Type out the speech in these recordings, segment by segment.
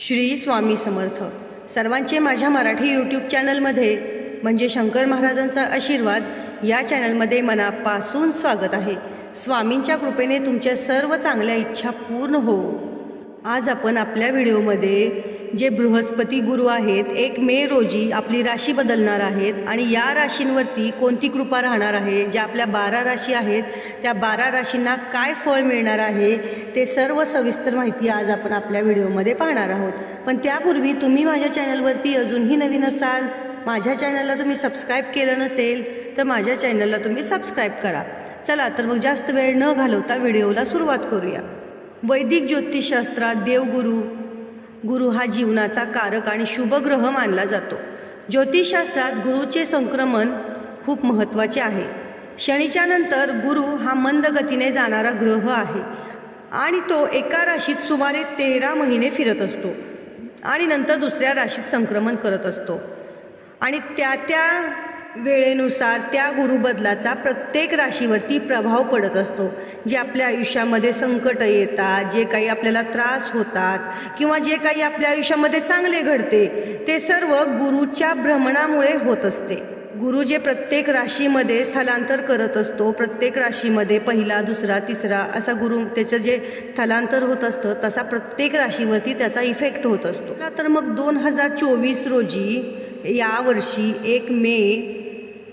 श्री स्वामी समर्थ. सर्वांचे माझ्या मराठी यूट्यूब चॅनलमध्ये म्हणजे शंकर महाराजांचा आशीर्वाद या चॅनलमध्ये मनापासून स्वागत आहे. स्वामींच्या कृपेने तुमच्या सर्व चांगल्या इच्छा पूर्ण हो. आज आपण आपल्या व्हिडिओमध्ये जे बृहस्पती गुरु आहेत एक मे रोजी आपली राशी बदलणार आहेत आणि या राशींवरती कोणती कृपा राहणार आहे? ज्या आपल्या बारा राशी आहेत त्या बारा राशींना काय फळ मिळणार आहे ते सर्व सविस्तर माहिती आज आपण आपल्या व्हिडिओमध्ये पाहणार आहोत. पण त्यापूर्वी तुम्ही माझ्या चॅनलवरती अजूनही नवीन असाल माझ्या चॅनलला तुम्ही सबस्क्राईब केलं नसेल तर माझ्या चॅनलला तुम्ही सबस्क्राईब करा. चला तर मग जास्त वेळ न घालवता व्हिडिओला सुरुवात करूया. वैदिक ज्योतिषशास्त्रात देवगुरु गुरु हा जीवनाचा कारक आणि शुभग्रह मानला जातो. ज्योतिषशास्त्रात गुरुचे संक्रमण खूप महत्त्वाचे आहे. शनीच्या नंतर गुरु हा मंद गतीने जाणारा ग्रह आहे आणि तो एका राशीत सुमारे तेरा महिने फिरत असतो आणि नंतर दुसऱ्या राशीत संक्रमण करत असतो. आणि त्या त्या वेळेनुसार त्या गुरुबदलाचा प्रत्येक राशीवरती प्रभाव पडत असतो. जे आपल्या आयुष्यामध्ये संकट येतात जे काही आपल्याला त्रास होतात किंवा जे काही आपल्या आयुष्यामध्ये चांगले घडते ते सर्व गुरुच्या भ्रमणामुळे होत असते. गुरु जे प्रत्येक राशीमध्ये स्थलांतर करत असतो प्रत्येक राशीमध्ये पहिला दुसरा तिसरा असा गुरु त्याचं जे स्थलांतर होत असतं तसा प्रत्येक राशीवरती त्याचा इफेक्ट होत असतो. तर मग दोन हजार चोवीस रोजी यावर्षी एक मे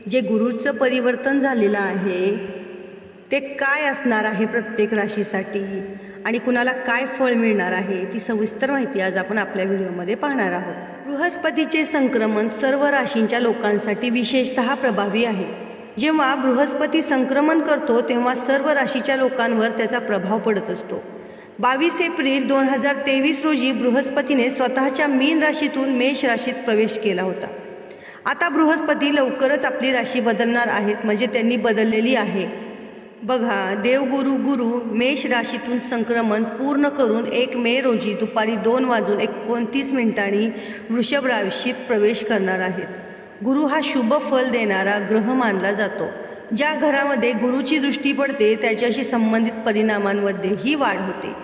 जे गुरुचं परिवर्तन झालेलं आहे ते काय असणार आहे प्रत्येक राशीसाठी? आणि कुणाला काय फळ मिळणार आहे ती सविस्तर माहिती आज आपण आपल्या व्हिडिओमध्ये पाहणार आहोत. बृहस्पतीचे संक्रमण सर्व राशींच्या लोकांसाठी विशेषत प्रभावी आहे. जेव्हा बृहस्पती संक्रमण करतो तेव्हा सर्व राशीच्या लोकांवर त्याचा प्रभाव पडत असतो. बावीस एप्रिल दोन हजार तेवीस रोजी बृहस्पतीने स्वतःच्या मीन राशीतून मेष राशीत प्रवेश केला होता. आता बृहस्पती लवकरच आपली राशी बदलणार आहेत म्हणजे त्यांनी बदललेली आहे. बघा देवगुरु गुरु मेष राशीतून संक्रमण पूर्ण करून एक मे रोजी दुपारी दोन वाजून एकोणतीस मिनिटांनी वृषभ राशीत प्रवेश करणार आहेत. गुरु हा शुभ फल देणारा ग्रह मानला जातो. ज्या घरामध्ये गुरुची दृष्टी पडते त्याच्याशी संबंधित परिणामांमध्ये ही वाढ होते.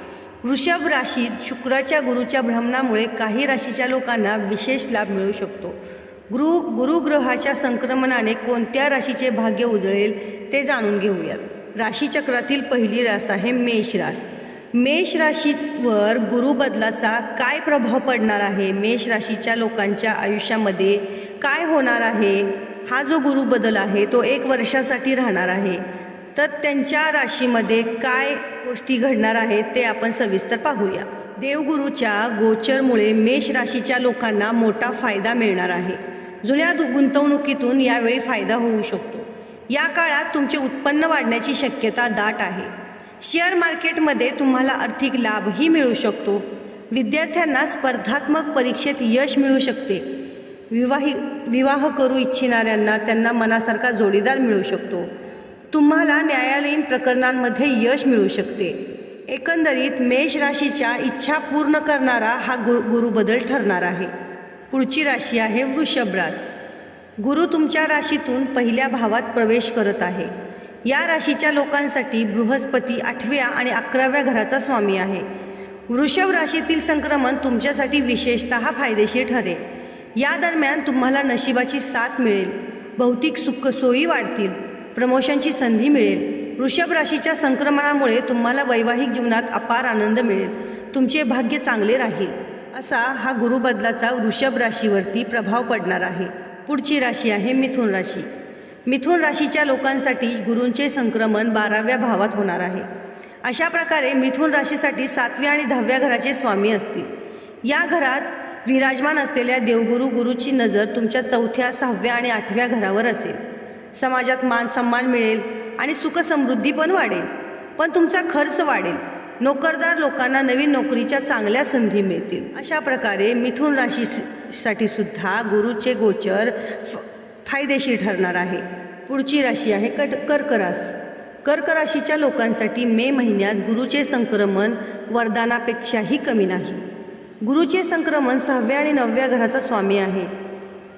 वृषभ राशीत शुक्राच्या गुरुच्या भ्रमणामुळे काही राशीच्या लोकांना विशेष लाभ मिळू शकतो. गुरु गुरुग्रहाच्या संक्रमणाने कोणत्या राशीचे भाग्य उजळेल ते जाणून घेऊयात. राशीचक्रातील पहिली रास आहे मेष रास. मेष राशीवर गुरुबदलाचा काय प्रभाव पडणार आहे? मेष राशीच्या लोकांच्या आयुष्यामध्ये काय होणार आहे? हा जो गुरुबदल आहे तो एक वर्षासाठी राहणार आहे. तर त्यांच्या राशीमध्ये काय गोष्टी घडणार आहेत ते आपण सविस्तर पाहूया. देवगुरूच्या गोचरमुळे मेष राशीच्या लोकांना मोठा फायदा मिळणार आहे. जुन्या दु गुंतवणुकीतून यावेळी फायदा होऊ शकतो. या काळात तुमचे उत्पन्न वाढण्याची शक्यता दाट आहे. शेअर मार्केटमध्ये तुम्हाला आर्थिक लाभही मिळू शकतो. विद्यार्थ्यांना स्पर्धात्मक परीक्षेत यश मिळू शकते. विवाही विवाह करू इच्छिणाऱ्यांना त्यांना मनासारखा जोडीदार मिळू शकतो. तुम्हाला न्यायालयीन प्रकरणांमध्ये यश मिळू शकते. एकंदरीत मेष राशीच्या इच्छा पूर्ण करणारा हा गुरु गुरुबदल ठरणार आहे. पुढची राशी आहे वृषभ रास. गुरु तुमच्या राशीतून पहिल्या भावात प्रवेश करत आहे. या राशीच्या लोकांसाठी बृहस्पती आठव्या आणि अकराव्या घराचा स्वामी आहे. वृषभ राशीतील संक्रमण तुमच्यासाठी विशेषत फायदेशीर ठरेल. या दरम्यान तुम्हाला नशिबाची साथ मिळेल. भौतिक सुखसोयी वाढतील. प्रमोशनची संधी मिळेल. वृषभ राशीच्या संक्रमणामुळे तुम्हाला वैवाहिक जीवनात अपार आनंद मिळेल. तुमचे भाग्य चांगले राहील. असा हा गुरुबदलाचा वृषभ राशीवरती प्रभाव पडणार आहे. पुढची राशी आहे मिथुन राशी. मिथुन राशीच्या लोकांसाठी गुरूंचे संक्रमण बाराव्या भावात होणार आहे. अशा प्रकारे मिथुन राशीसाठी सातव्या आणि दहाव्या घराचे स्वामी असतील. या घरात विराजमान असलेल्या देवगुरु गुरुची नजर तुमच्या चौथ्या सहाव्या आणि आठव्या घरावर असेल. समाजात मान सन्मान मिळेल आणि सुखसमृद्धी पण वाढेल. पण तुमचा खर्च वाढेल. नोकरदार लोकांना नवीन नोकरीच्या चांगल्या संधी मिळतील. अशा प्रकारे मिथुन राशीसाठी सुद्धा गुरुचे गोचर फ फायदेशीर ठरणार आहे. पुढची राशी आहे कट कर्क रास कर्क राशीच्या लोकांसाठी मे महिन्यात गुरुचे संक्रमण वरदानापेक्षाही कमी नाही. गुरुचे संक्रमण सहाव्या आणि नवव्या घराचा स्वामी आहे.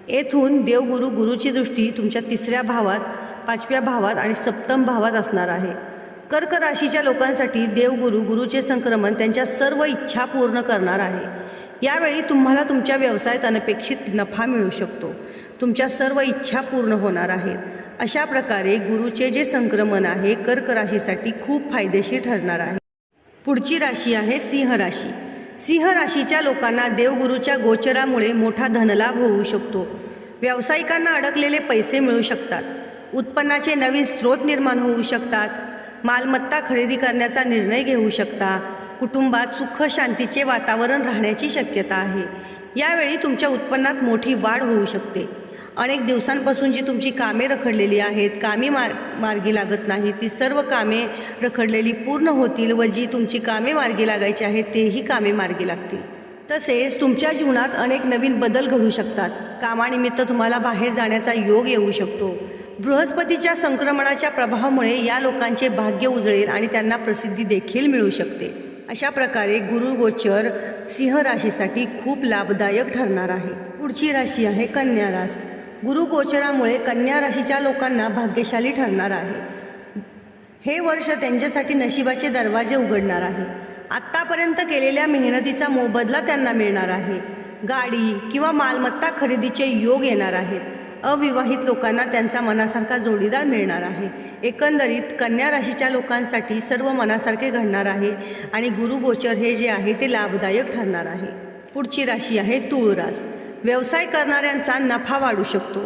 येथून देवगुरु गुरुची दृष्टी तुमच्या तिसऱ्या भावात पाचव्या भावात आणि सप्तम भावात असणार आहे. कर्क राशीच्या लोकांसाठी देवगुरु गुरुचे संक्रमण त्यांच्या सर्व इच्छा पूर्ण करणार आहे. यावेळी तुम्हाला तुमच्या व्यवसायात अनपेक्षित नफा मिळू शकतो. तुमच्या सर्व इच्छा पूर्ण होणार आहेत. अशा प्रकारे गुरुचे जे संक्रमण आहे कर्क राशीसाठी खूप फायदेशीर ठरणार आहे. पुढची राशी आहे सिंह राशी. सिंह राशीच्या लोकांना देवगुरूच्या गोचरामुळे मोठा धनलाभ होऊ शकतो. व्यावसायिकांना अडकलेले पैसे मिळू शकतात. उत्पन्नाचे नवीन स्रोत निर्माण होऊ शकतात. मालमत्ता खरेदी करण्याचा निर्णय घेऊ शकता. कुटुंबात सुख शांतीचे वातावरण राहण्याची शक्यता आहे. यावेळी तुमच्या उत्पन्नात मोठी वाढ होऊ शकते. अनेक दिवसांपासून जी तुमची कामे रखडलेली आहेत कामे मार मार्गी लागत नाही ती सर्व कामे रखडलेली पूर्ण होतील व जी तुमची कामे मार्गी लागायची आहेत तेही कामे मार्गी लागतील. तसेच तुमच्या जीवनात अनेक नवीन बदल घडू शकतात. कामानिमित्त तुम्हाला बाहेर जाण्याचा योग येऊ शकतो. बृहस्पतीच्या संक्रमणाच्या प्रभावामुळे या लोकांचे भाग्य उजळेल आणि त्यांना प्रसिद्धी देखील मिळू शकते. अशा प्रकारे गुरुगोचर सिंह राशीसाठी खूप लाभदायक ठरणार आहे. पुढची राशी आहे कन्या रास. गुरुगोचरामुळे कन्या राशीच्या लोकांना भाग्यशाली ठरणार आहे. हे वर्ष त्यांच्यासाठी नशिबाचे दरवाजे उघडणार आहे. आत्तापर्यंत केलेल्या मेहनतीचा मोबदला त्यांना मिळणार आहे. गाडी किंवा मालमत्ता खरेदीचे योग येणार आहेत. अविवाहित लोकांना त्यांचा मनासारखा जोडीदार मिळणार आहे. एकंदरीत कन्या राशीच्या लोकांसाठी सर्व मनासारखे घडणार आहे आणि गुरुगोचर हे जे आहे ते लाभदायक ठरणार आहे. पुढची राशी आहे तूळ रास व्यवसाय करणाऱ्यांचा नफा वाढू शकतो.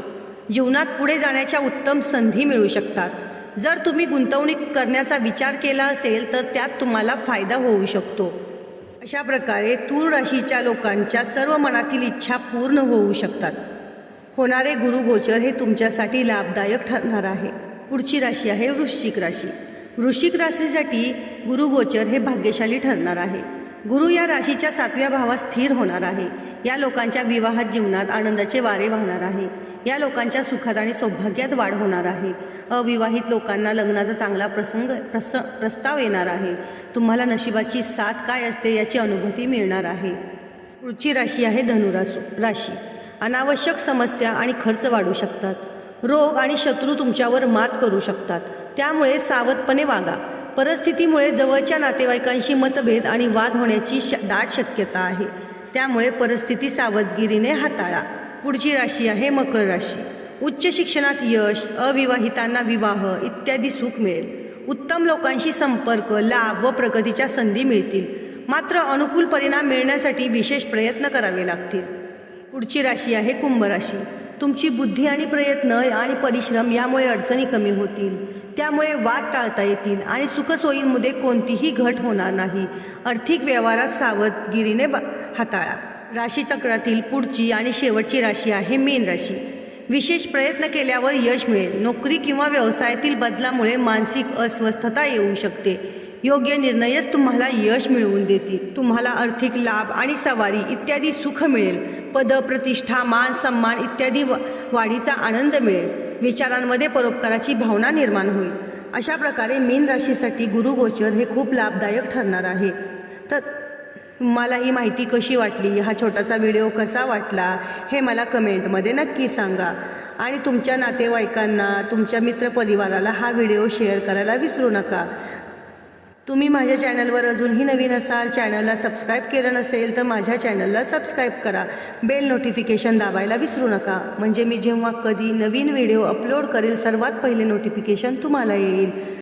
जीवनात पुढे जाण्याच्या उत्तम संधी मिळू शकतात. जर तुम्ही गुंतवणूक करण्याचा विचार केला असेल तर त्यात तुम्हाला फायदा होऊ शकतो. अशा प्रकारे तूळ राशीच्या लोकांच्या सर्व मनातील इच्छा पूर्ण होऊ शकतात. होणारे गुरुगोचर हे तुमच्यासाठी लाभदायक ठरणार आहे. पुढची राशी आहे वृश्चिक राशी. वृश्चिक राशीसाठी गुरुगोचर हे भाग्यशाली ठरणार आहे. गुरु या राशीच्या सातव्या भावात स्थिर होणार आहे. या लोकांच्या विवाहात जीवनात आनंदाचे वारे वाहणार आहे. या लोकांच्या सुखात आणि सौभाग्यात वाढ होणार आहे. अविवाहित लोकांना लग्नाचा चांगला प्रसंग प्रस प्रस्ताव येणार आहे. तुम्हाला नशिबाची साथ काय असते याची अनुभूती मिळणार आहे. पुढची राशी आहे धनुरासू राशी. अनावश्यक समस्या आणि खर्च वाढू शकतात. रोग आणि शत्रू तुमच्यावर मात करू शकतात. त्यामुळे सावधपणे वागा. परिस्थितीमुळे जवळच्या नातेवाईकांशी मतभेद आणि वाद होण्याची श दाट शक्यता आहे. त्यामुळे परिस्थिती सावधगिरीने हाताळा. पुढची राशी आहे मकर राशी. उच्च शिक्षणात यश अविवाहितांना विवाह इत्यादी सुख मिळेल. उत्तम लोकांशी संपर्क लाभ व प्रगतीच्या संधी मिळतील. मात्र अनुकूल परिणाम मिळण्यासाठी विशेष प्रयत्न करावे लागतील. पुढची राशी आहे कुंभ राशी. तुमची बुद्धी आणि प्रयत्न आणि परिश्रम यामुळे अडचणी कमी होतील. त्यामुळे वाद टाळता येतील आणि सुखसोयींमध्ये कोणतीही घट होणार नाही. आर्थिक व्यवहारात सावधगिरीने बा हाताळा. राशीचक्रातील पुढची आणि शेवटची राशी आहे मीन राशी. विशेष प्रयत्न केल्यावर यश मिळेल. नोकरी किंवा व्यवसायातील बदलामुळे मानसिक अस्वस्थता येऊ शकते. योग्य निर्णयच तुम्हाला यश मिळवून देतील. तुम्हाला आर्थिक लाभ आणि सवारी इत्यादी सुख मिळेल. पद प्रतिष्ठा मान सन्मान इत्यादी वाढीचा आनंद मिळेल. विचारांमध्ये परोपकाराची भावना निर्माण होईल. अशा प्रकारे मीन राशीसाठी गुरुगोचर हे खूप लाभदायक ठरणार आहे. तर तुम्हाला ही माहिती कशी वाटली? हा छोटासा व्हिडिओ कसा वाटला? हे मला कमेंटमध्ये नक्की सांगा. आणि तुमच्या नातेवाईकांना तुमच्या मित्रपरिवाराला हा व्हिडिओ शेअर करायला विसरू नका. तुम्ही माझ्या चॅनलवर अजूनही नवीन असाल चॅनलला सबस्क्राईब केलं नसेल तर माझ्या चॅनलला सबस्क्राईब करा. बेल नोटिफिकेशन दाबायला विसरू नका. म्हणजे मी जेव्हा कधी नवीन व्हिडिओ अपलोड करेल सर्वात पहिले नोटिफिकेशन तुम्हाला येईल.